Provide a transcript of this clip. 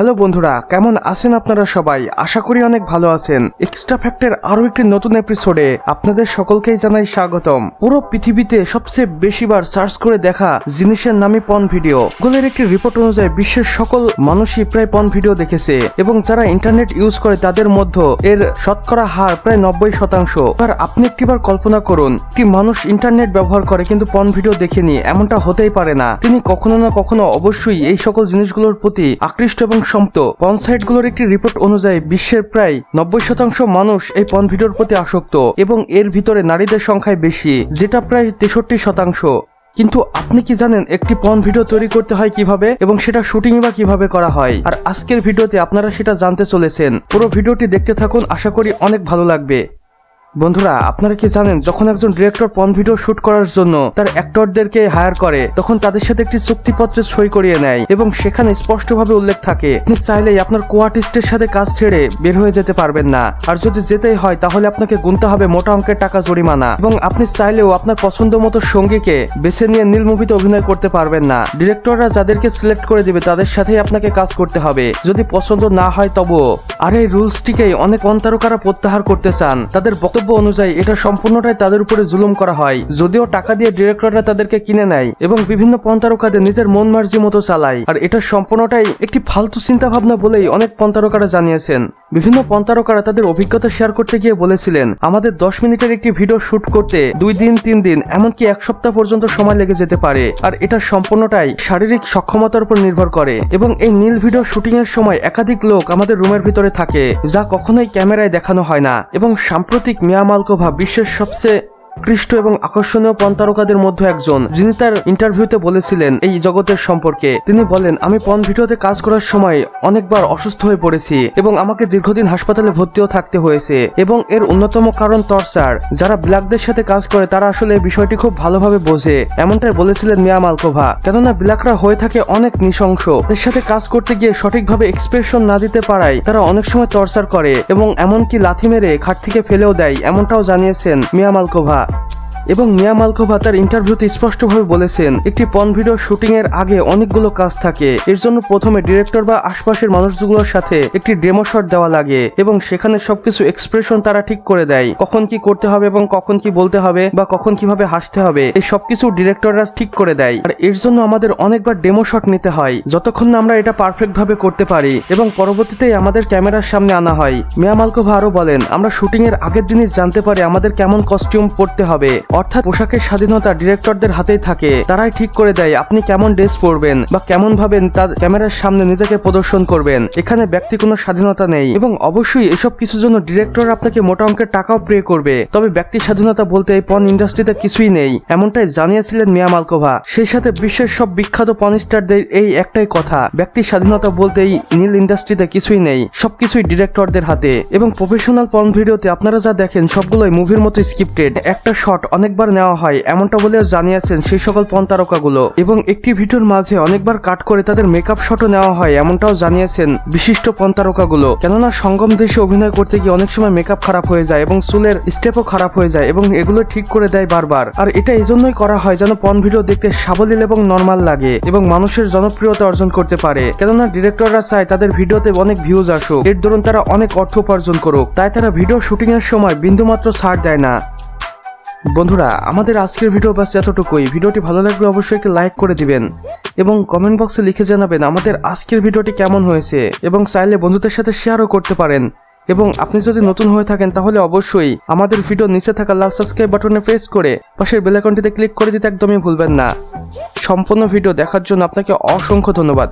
Hello বন্ধুরা, কেমন আছেন আপনারা সবাই? আশা করি অনেক ভালো আছেন। এক্সট্রা ফ্যাক্টের আরও একটি নতুন এপিসোডে আপনাদের সকলকেই জানাই স্বাগতম। পুরো পৃথিবীতে সবচেয়ে বেশিবার সার্চ করে দেখা জিনিসের নামই পন ভিডিও গুগলের একটি রিপোর্ট অনুযায়ী বিশ্বের সকল মানুষই প্রায় পন ভিডিও দেখেছে এবং যারা ইন্টারনেট ইউজ করে তাদের মধ্যে এর শতকরা হার প্রায় নব্বই শতাংশ। এবার আপনি একটিবার কল্পনা করুন, একটি মানুষ ইন্টারনেট ব্যবহার করে কিন্তু পন ভিডিও দেখেনি, এমনটা হতেই পারে না। তিনি কখনো না কখনো অবশ্যই এই সকল জিনিসগুলোর প্রতি আকৃষ্ট এবং সম্পত পন সাইটগুলোর একটি রিপোর্ট অনুযায়ী বিশ্বের প্রায় নব্বই শতাংশ মানুষ এই পন ভিডিওর প্রতি আসক্ত এবং এর ভিতরে নারীদের সংখ্যায় বেশি, যেটা প্রায় তেষট্টি শতাংশ। কিন্তু আপনি কি জানেন একটি পন ভিডিও তৈরি করতে হয় কীভাবে এবং সেটা শুটিং বা কীভাবে করা হয়? আর আজকের ভিডিওতে আপনারা সেটা জানতে চলেছেন। পুরো ভিডিওটি দেখতে থাকুন, আশা করি অনেক ভালো লাগবে। বন্ধুরা, আপনারা কি জানেন, যখন একজন ডিরেক্টর পন ভিডিও শুট করার জন্য তার অ্যাক্টরদেরকে হায়ার করে, তখন তাদের সাথে একটি চুক্তিপত্রে সই করিয়ে নেয় এবং সেখানে স্পষ্টভাবে উল্লেখ থাকে, আপনি চাইলেই আপনার কো আর্টিস্টের সাথে কাজ ছেড়ে বের হয়ে যেতে পারবেন না। আর যদি যেতেই হয়, তাহলে আপনাকে গুনতে হবে মোটা অঙ্কের টাকা জরিমানা। এবং আপনি চাইলেও আপনার পছন্দ মতো সঙ্গীকে বেছে নিয়ে নীল মুভিতে অভিনয় করতে পারবেন না। ডিরেক্টররা যাদেরকে সিলেক্ট করে দিবে, তাদের সাথেই আপনাকে কাজ করতে হবে। যদি পছন্দ না হয়, তবুও। আর এই রুলসটিকেই অনেক অন্তারকারা প্রত্যাহার করতে চান। তাদের বক্তব্য অনুযায়ী এটা সম্পূর্ণটাই তাদের উপরে জুলুম করা হয়। যদিও টাকা দিয়ে ডিরেক্টররা তাদেরকে কিনে নেয় এবং বিভিন্ন পন্তারকাদের নিজের মন মার্জি মতো চালায়। আর এটা সম্পূর্ণটাই একটি ফালতু চিন্তা ভাবনা বলেই অনেক পন্তারকারা জানিয়েছেন। বিভিন্ন পন্তারকারা তাদের অভিজ্ঞতা শেয়ার করতে গিয়ে বলেছিলেন, আমাদের দশ মিনিটের একটি ভিডিও শুট করতে দুই দিন, তিন দিন, এমনকি এক সপ্তাহ পর্যন্ত সময় লেগে যেতে পারে। আর এটা সম্পূর্ণটাই শারীরিক সক্ষমতার উপর নির্ভর করে। এবং এই নীল ভিডিও শুটিং এর সময় একাধিক লোক আমাদের রুমের ভিতরে থাকে, যা কখনোই ক্যামেরায় দেখানো হয় না। এবং সাম্প্রতিক মিয়া মালকোভা বিশ্বের সবচেয়ে কৃষ্ট এবং আকর্ষণীয় পণ তারকাদের মধ্যে একজন, যিনি তার ইন্টারভিউতে বলেছিলেন এই জগতের সম্পর্কে। তিনি বলেন, আমি পণ ভিডিওতে কাজ করার সময় অনেকবার অসুস্থ হয়ে পড়েছি এবং আমাকে দীর্ঘদিন হাসপাতালে ভর্তিও থাকতে হয়েছে এবং এর অন্যতম কারণ টর্চার যারা ব্ল্যাকদের সাথে কাজ করে, তারা আসলে এই বিষয়টি খুব ভালোভাবে বোঝে। এমনটাই বলেছিলেন মিয়া মালকোভা। কেননা ব্ল্যাকরা হয়ে থাকে অনেক নৃশংস। এর সাথে কাজ করতে গিয়ে সঠিকভাবে এক্সপ্রেশন না দিতে পারায় তারা অনেক সময় টর্চার করে এবং এমনকি লাথি মেরে খাট থেকে ফেলেও দেয়, এমনটাও জানিয়েছেন মিয়া মালকোভা। এবং মিয়া মালকোভা তার ইন্টারভিউতে স্পষ্টভাবে বলেছেন, একটি পন ভিডিও শুটিং এর আগে অনেকগুলো কাজ থাকে। এর জন্য প্রথমে ডিরেক্টর বা আশপাশের মানুষগুলোর সাথে একটি ডেমো শট দেওয়া লাগে এবং সেখানে সবকিছু এক্সপ্রেশন তারা ঠিক করে দেয়। কখন কি করতে হবে এবং কখন কি বলতে হবে বা কখন কীভাবে হাসতে হবে, এই সবকিছু ডিরেক্টররা ঠিক করে দেয়। আর এর জন্য আমাদের অনেকবার ডেমো শট নিতে হয়, যতক্ষণ না আমরা এটা পারফেক্ট ভাবে করতে পারি এবং পরবর্তীতে আমাদের ক্যামেরার সামনে আনা হয়। মিয়া মালকোভা আরও বলেন, আমরা শুটিং এর আগের দিনই জানতে পারি আমাদের কেমন কস্টিউম পরতে হবে। অর্থাৎ পোশাকের স্বাধীনতা ডিরেক্টরদের হাতেই থাকে। তারাই ঠিক করে দেয় আপনি কেমন ড্রেস পরবেন বা কেমন ভাবে তার ক্যামেরার সামনে নিজেকে প্রদর্শন করবেন। এখানে ব্যক্তি কোনো স্বাধীনতা নেই এবং অবশ্যই এসব কিছুর জন্য ডিরেক্টর আপনাকে মোটা অঙ্কের টাকাও প্রে করবে। তবে ব্যক্তি স্বাধীনতা বলতে এই পন ইন্ডাস্ট্রিতে কিছুই নেই। এমনটাই জানিয়েছিলেন মিয়া মালকোভা। সেই সাথে বিশ্বের সব বিখ্যাত পন স্টারদের এই একটাই কথা, ব্যক্তি স্বাধীনতা বলতে এই নীল ইন্ডাস্ট্রিতে কিছুই নেই, সবকিছুই ডিরেক্টরদের হাতে। এবং প্রফেশনাল পন ভিডিওতে আপনারা যা দেখেন, সবগুলোই মুভির মতো স্ক্রিপ্টেড একটা শট অনেকবার নেওয়া হয়, এমনটা বলেও জানিয়েছেন সেই সকল পণ তারকাগুলো এবং একটি ভিডিওর মাঝে অনেকবার কাট করে তাদের মেকআপ শটও নেওয়া হয়, এমনটাও জানিয়েছেন বিশিষ্ট পণ তারকাগুলো কেননা সঙ্গম দেশে অভিনয় করতে গিয়ে অনেক সময় মেকআপ খারাপ হয়ে যায় এবং চুলের স্টেপও খারাপ হয়ে যায় এবং এগুলো ঠিক করে দেয় বারবার। আর এটা এই জন্যই করা হয় যেন পণ ভিডিও দেখতে সাবলীল এবং নর্মাল লাগে এবং মানুষের জনপ্রিয়তা অর্জন করতে পারে। কেননা ডিরেক্টররা চায় তাদের ভিডিওতে অনেক ভিউজ আসুক। এর দরুন তারা অনেক অর্থ উপার্জন করুক। তাই তারা ভিডিও শুটিং এর সময় বিন্দুমাত্র ছাড় দেয় না। বন্ধুরা, আমাদের আজকের ভিডিও বাস এতটুকুই। ভিডিওটি ভালো লাগলে অবশ্যই একটি লাইক করে দিবেন এবং কমেন্ট বক্সে লিখে জানাবেন আমাদের আজকের ভিডিওটি কেমন হয়েছে এবং চাইলে বন্ধুদের সাথে শেয়ারও করতে পারেন। এবং আপনি যদি নতুন হয়ে থাকেন, তাহলে অবশ্যই আমাদের ভিডিও নিচে থাকা লাল সাবস্ক্রাইব বাটনে প্রেস করে পাশের বেল আইকনটিতে ক্লিক করে দিতে একদমই ভুলবেন না। সম্পূর্ণ ভিডিও দেখার জন্য আপনাকে অসংখ্য ধন্যবাদ।